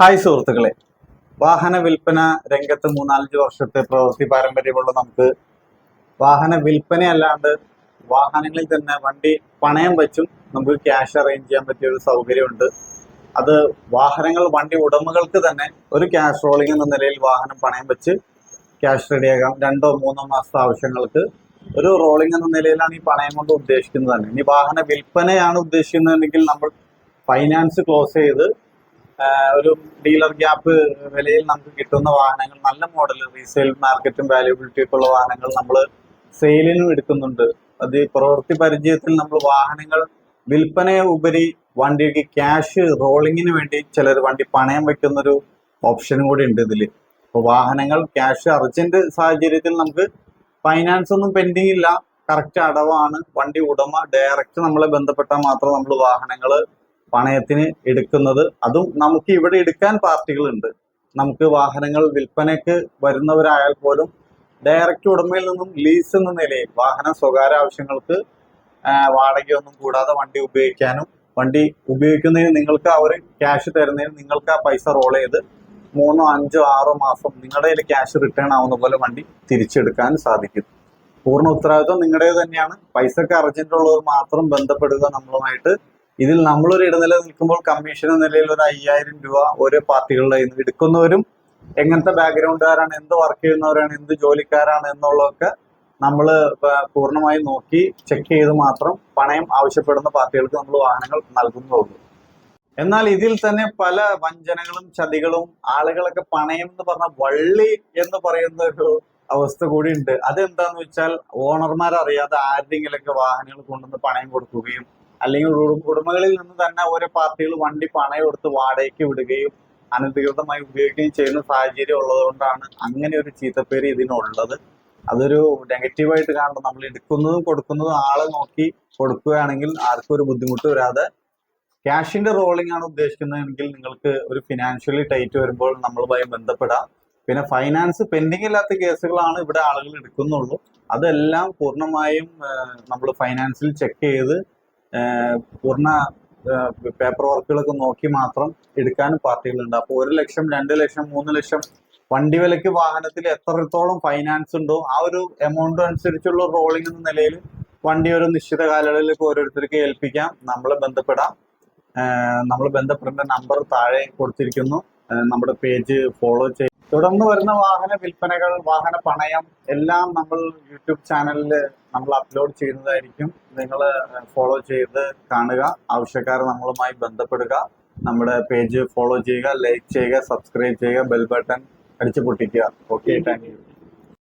Hi സുഹൃത്തുക്കളെ. വാഹന വിൽപ്പന രംഗത്ത് മൂന്നാലഞ്ച് വർഷത്തെ പ്രവൃത്തി പാരമ്പര്യമുള്ള നമുക്ക് വാഹന വിൽപ്പന അല്ലാണ്ട് വാഹനങ്ങളിൽ തന്നെ വണ്ടി പണയം വെച്ചും നമുക്ക് ക്യാഷ് അറേഞ്ച് ചെയ്യാൻ പറ്റിയ ഒരു സൗകര്യമുണ്ട്. അത് വാഹനങ്ങൾ വണ്ടി ഉടമകൾക്ക് തന്നെ ഒരു ക്യാഷ് റോളിംഗ് എന്ന നിലയിൽ വാഹനം പണയം വെച്ച് ക്യാഷ് റെഡിയാക്കാം രണ്ടോ മൂന്നോ മാസത്തെ ആവശ്യങ്ങൾക്ക് ഒരു റോളിംഗ് എന്ന നിലയിലാണ് ഈ പണയം കൊണ്ട് ഉദ്ദേശിക്കുന്നത് തന്നെ. ഇനി വാഹന വിൽപ്പനയാണ് ഉദ്ദേശിക്കുന്നതെങ്കിൽ നമ്മൾ ഫൈനാൻസ് ക്ലോസ് ചെയ്ത് ഒരു ഡീലർ ഗ്യാപ്പ് വിലയിൽ നമുക്ക് കിട്ടുന്ന വാഹനങ്ങൾ നല്ല മോഡൽ റീസെയിൽ മാർക്കറ്റും വാല്യൂബിലിറ്റി ഒക്കെ ഉള്ള വാഹനങ്ങൾ നമ്മൾ സെയിലിനും എടുക്കുന്നുണ്ട്. അത് പ്രവൃത്തി പരിചയത്തിൽ നമ്മൾ വാഹനങ്ങൾ വിൽപ്പനയെ ഉപരി വണ്ടിക്ക് ക്യാഷ് റോളിങ്ങിന് വേണ്ടി ചിലർ വണ്ടി പണയം വെക്കുന്ന ഒരു ഓപ്ഷനും കൂടി ഉണ്ട് ഇതിൽ അപ്പോൾ വാഹനങ്ങൾ ക്യാഷ് അർജന്റ് സാഹചര്യത്തിൽ നമുക്ക് ഫൈനാൻസ് ഒന്നും പെൻഡിങ് ഇല്ല. കറക്റ്റ് അടവാണ്. വണ്ടി ഉടമ ഡയറക്റ്റ് നമ്മളെ ബന്ധപ്പെട്ടാൽ മാത്രം നമ്മൾ വാഹനങ്ങൾ പണയത്തിന് എടുക്കുന്നത്. അതും നമുക്ക് ഇവിടെ എടുക്കാൻ പാർട്ടികളുണ്ട്. നമുക്ക് വാഹനങ്ങൾ വിൽപ്പനയ്ക്ക് വരുന്നവരായാൽ പോലും ഡയറക്റ്റ് ഉടമയിൽ നിന്നും ലീസ് എന്ന നിലയിൽ വാഹനം സ്വകാര്യ ആവശ്യങ്ങൾക്ക് വാടകയൊന്നും കൂടാതെ വണ്ടി ഉപയോഗിക്കാനും വണ്ടി ഉപയോഗിക്കുന്നതിന് നിങ്ങൾക്ക് അവർ ക്യാഷ് തരുന്നതിന് നിങ്ങൾക്ക് ആ പൈസ റോൾ ചെയ്ത് മൂന്നോ അഞ്ചോ ആറോ മാസം നിങ്ങളുടെ കയ്യിൽ ക്യാഷ് റിട്ടേൺ ആവുന്ന പോലെ വണ്ടി തിരിച്ചെടുക്കാൻ സാധിക്കും. പൂർണ ഉത്തരവാദിത്വം നിങ്ങളുടേത് തന്നെയാണ്. പൈസക്ക് അർജന്റ് ഉള്ളവർ മാത്രം ബന്ധപ്പെടുക നമ്മളുമായിട്ട്. ഇതിൽ നമ്മളൊരു ഇടനില നിൽക്കുമ്പോൾ കമ്മീഷൻ എന്ന നിലയിൽ ഒരു അയ്യായിരം രൂപ ഓരോ പാർട്ടികളുടെ എടുക്കുന്നവരും എങ്ങനത്തെ ബാക്ക്ഗ്രൗണ്ടുകാരാണ് എന്ത് വർക്ക് ചെയ്യുന്നവരാണ് എന്ത് ജോലിക്കാരാണ് എന്നുള്ളതൊക്കെ നമ്മൾ പൂർണമായി നോക്കി ചെക്ക് ചെയ്ത് മാത്രം പണയം ആവശ്യപ്പെടുന്ന പാർട്ടികൾക്ക് നമ്മൾ വാഹനങ്ങൾ നൽകുന്നുള്ളൂ. എന്നാൽ ഇതിൽ തന്നെ പല വഞ്ചനകളും ചതികളും ആളുകളൊക്കെ പണയം എന്ന് പറഞ്ഞ വള്ളി എന്ന് പറയുന്ന ഒരു അവസ്ഥ കൂടി ഉണ്ട്. അതെന്താന്ന് വെച്ചാൽ ഓണർമാർ അറിയാതെ ആരുടെങ്കിലൊക്കെ വാഹനങ്ങൾ കൊണ്ടുവന്ന് പണയം കൊടുക്കുകയും അല്ലെങ്കിൽ ഉട- ഉടമകളിൽ നിന്ന് തന്നെ ഓരോ പാർട്ടികൾ വണ്ടി പണയം കൊടുത്ത് വാടകയ്ക്ക് വിടുകയും അനധികൃതമായി ഉപയോഗിക്കുകയും ചെയ്യുന്ന സാഹചര്യം ഉള്ളതുകൊണ്ടാണ് അങ്ങനെ ഒരു ചീത്തപ്പേര് ഇതിനുള്ളത്. അതൊരു നെഗറ്റീവായിട്ട് കാണണം. നമ്മൾ എടുക്കുന്നതും കൊടുക്കുന്നതും ആളെ നോക്കി കൊടുക്കുകയാണെങ്കിൽ ആർക്കും ഒരു ബുദ്ധിമുട്ട് വരാതെ ക്യാഷിന്റെ റോളിംഗ് ആണ് ഉദ്ദേശിക്കുന്നതെങ്കിൽ നിങ്ങൾക്ക് ഒരു ഫിനാൻഷ്യലി ടൈറ്റ് വരുമ്പോൾ നമ്മളുമായി ബന്ധപ്പെടാം. പിന്നെ ഫൈനാൻസ് പെൻഡിങ് ഇല്ലാത്ത കേസുകളാണ് ഇവിടെ ആളുകൾ എടുക്കുന്നുള്ളൂ. അതെല്ലാം പൂർണമായും നമ്മൾ ഫൈനാൻസിൽ ചെക്ക് ചെയ്ത് പൂർണ പേപ്പർ വർക്കുകളൊക്കെ നോക്കി മാത്രം എടുക്കാനും പാർട്ടികളുണ്ട്. അപ്പോൾ ഒരു ലക്ഷം രണ്ട് ലക്ഷം മൂന്ന് ലക്ഷം വണ്ടി വിലയ്ക്ക് വാഹനത്തിൽ എത്രത്തോളം ഫൈനാൻസ് ഉണ്ടോ ആ ഒരു എമൗണ്ട് അനുസരിച്ചുള്ള റോളിംഗ് എന്ന നിലയിൽ വണ്ടി ഒരു നിശ്ചിത കാലയളവിലേക്ക് ഓരോരുത്തർക്ക് ഏൽപ്പിക്കാം. നമ്മൾ ബന്ധപ്പെടാം. നമ്മൾ ബന്ധപ്പെടേണ്ട നമ്പർ താഴെ കൊടുത്തിരിക്കുന്നു. നമ്മുടെ പേജ് ഫോളോ ചെയ്യും തുടർന്ന് വരുന്ന വാഹന വിൽപ്പനകൾ വാഹന പണയം എല്ലാം നമ്മൾ യൂട്യൂബ് ചാനലിൽ നമ്മൾ അപ്ലോഡ് ചെയ്യുന്നതായിരിക്കും. നിങ്ങൾ ഫോളോ ചെയ്ത് കാണുക. ആവശ്യക്കാർ നമ്മളുമായി ബന്ധപ്പെടുക. നമ്മുടെ പേജ് ഫോളോ ചെയ്യുക ലൈക്ക് ചെയ്യുക സബ്സ്ക്രൈബ് ചെയ്യുക ബെൽ ബട്ടൺ അടിച്ചു പൊട്ടിക്കുക. Okay thank you.